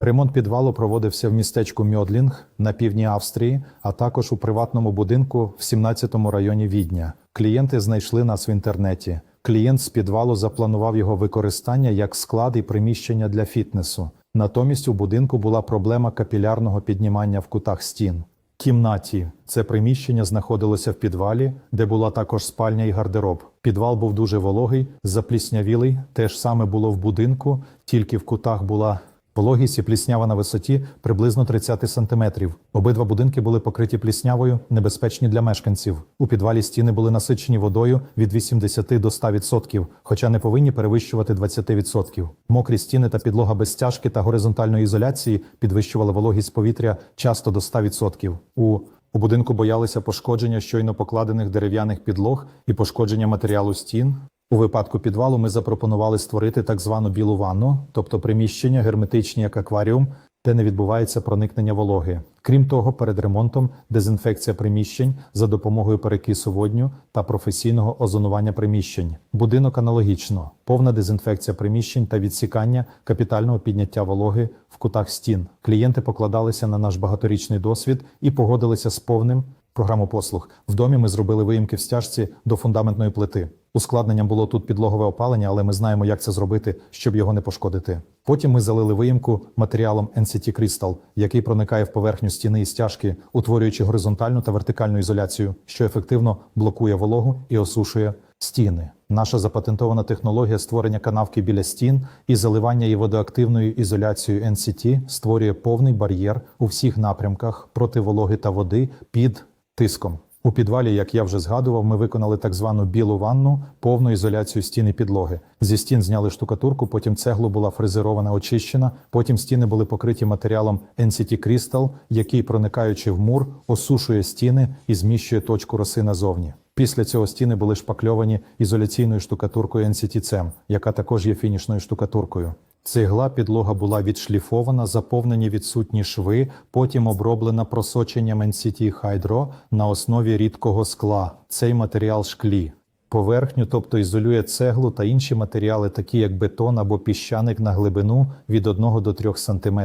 Ремонт підвалу проводився в містечку Мьодлінг на півдні Австрії, а також у приватному будинку в 17-му районі Відня. Клієнти знайшли нас в інтернеті. Клієнт з підвалу запланував його використання як склад і приміщення для фітнесу. Натомість у будинку була проблема капілярного піднімання в кутах стін. Кімнаті це приміщення знаходилося в підвалі, де була також спальня і гардероб. Підвал був дуже вологий, запліснявілий. Те ж саме було в будинку, тільки в кутах була вологість і пліснява на висоті приблизно 30 сантиметрів. Обидва будинки були покриті пліснявою, небезпечні для мешканців. У підвалі стіни були насичені водою від 80 до 100%, хоча не повинні перевищувати 20%. Мокрі стіни та підлога без стяжки та горизонтальної ізоляції підвищували вологість повітря часто до 100%. У у будинку боялися пошкодження щойно покладених дерев'яних підлог і пошкодження матеріалу стін. У випадку підвалу ми запропонували створити так звану білу ванну, тобто приміщення герметичні як акваріум, де не відбувається проникнення вологи. Крім того, перед ремонтом дезінфекція приміщень за допомогою перекису водню та професійного озонування приміщень. Будинок аналогічно, повна дезінфекція приміщень та відсікання капітального підняття вологи в кутах стін. Клієнти покладалися на наш багаторічний досвід і погодилися з повним програму послуг. В домі ми зробили виїмки в стяжці до фундаментної плити. Ускладненням було тут підлогове опалення, але ми знаємо, як це зробити, щоб його не пошкодити. Потім ми залили виїмку матеріалом NCT Crystal, який проникає в поверхню стіни і стяжки, утворюючи горизонтальну та вертикальну ізоляцію, що ефективно блокує вологу і осушує стіни. Наша запатентована технологія створення канавки біля стін і заливання її водоактивною ізоляцією NCT створює повний бар'єр у всіх напрямках проти вологи та води під тиском. У підвалі, як я вже згадував, ми виконали так звану білу ванну, повну ізоляцію стін і підлоги. Зі стін зняли штукатурку, потім цеглу була фрезерована, очищена. Потім стіни були покриті матеріалом NCT Crystal, який, проникаючи в мур, осушує стіни і зміщує точку роси назовні. Після цього стіни були шпакльовані ізоляційною штукатуркою NCT CEM, яка також є фінішною штукатуркою. Цегла підлога була відшліфована, заповнені відсутні шви, потім оброблена просоченням NCT Hydro на основі рідкого скла. Цей матеріал шклі. Поверхню, тобто ізолює цеглу та інші матеріали, такі як бетон або піщаник на глибину від 1 до 3 см.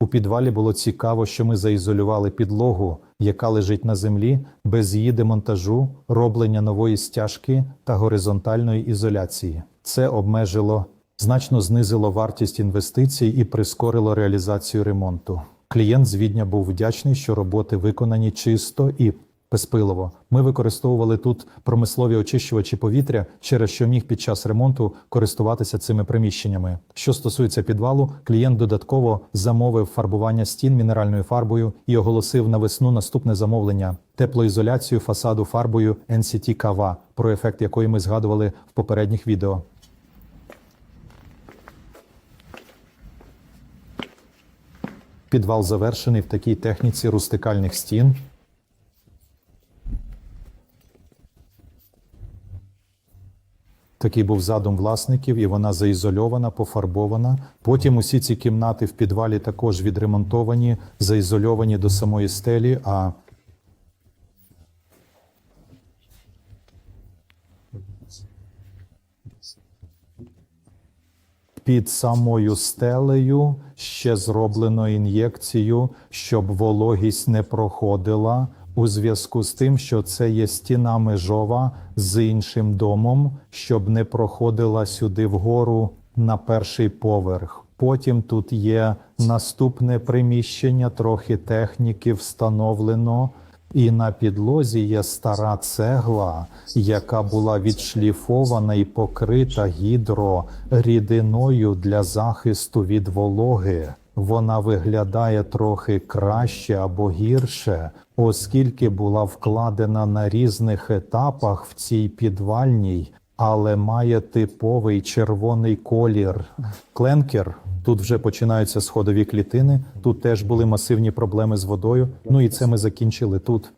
У підвалі було цікаво, що ми заізолювали підлогу, яка лежить на землі, без її демонтажу, роблення нової стяжки та горизонтальної ізоляції. Це обмежило значно знизило вартість інвестицій і прискорило реалізацію ремонту. Клієнт з Відня був вдячний, що роботи виконані чисто і безпилово. Ми використовували тут промислові очищувачі повітря, через що міг під час ремонту користуватися цими приміщеннями. Що стосується підвалу, клієнт додатково замовив фарбування стін мінеральною фарбою і оголосив на весну наступне замовлення теплоізоляцію фасаду фарбою NCT KV, про ефект якої ми згадували в попередніх відео. Підвал завершений в такій техніці рустикальних стін. Такий був задум власників, і вона заізольована, пофарбована. Потім усі ці кімнати в підвалі також відремонтовані, заізольовані до самої стелі. А під самою стелею ще зроблено ін'єкцію, щоб вологість не проходила. У зв'язку з тим, що це є стіна межова з іншим домом, щоб не проходила сюди вгору на перший поверх. Потім тут є наступне приміщення, трохи техніки встановлено. І на підлозі є стара цегла, яка була відшліфована і покрита гідрорідиною для захисту від вологи. Вона виглядає трохи краще або гірше, оскільки була вкладена на різних етапах в цій підвальній, але має типовий червоний колір. Кленкер. Тут вже починаються сходові клітини. Тут теж були масивні проблеми з водою. Ну і це ми закінчили тут.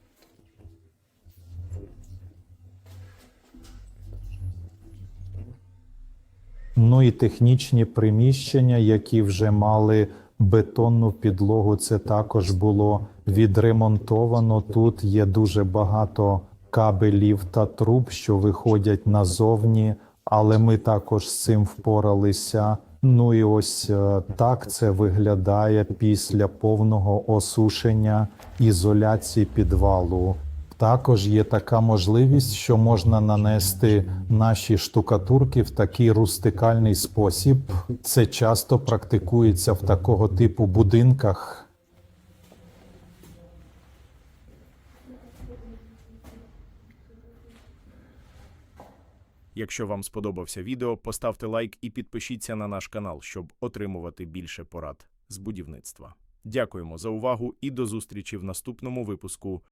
Ну і технічні приміщення, які вже мали бетонну підлогу, це також було відремонтовано. Тут є дуже багато кабелів та труб, що виходять назовні, але ми також з цим впоралися. Ну і ось е, так це виглядає після повного осушення ізоляції підвалу. Також є така можливість, що можна нанести наші штукатурки в такий рустикальний спосіб. Це часто практикується в такого типу будинках. Якщо вам сподобався відео, поставте лайк і підпишіться на наш канал, щоб отримувати більше порад з будівництва. Дякуємо за увагу і до зустрічі в наступному випуску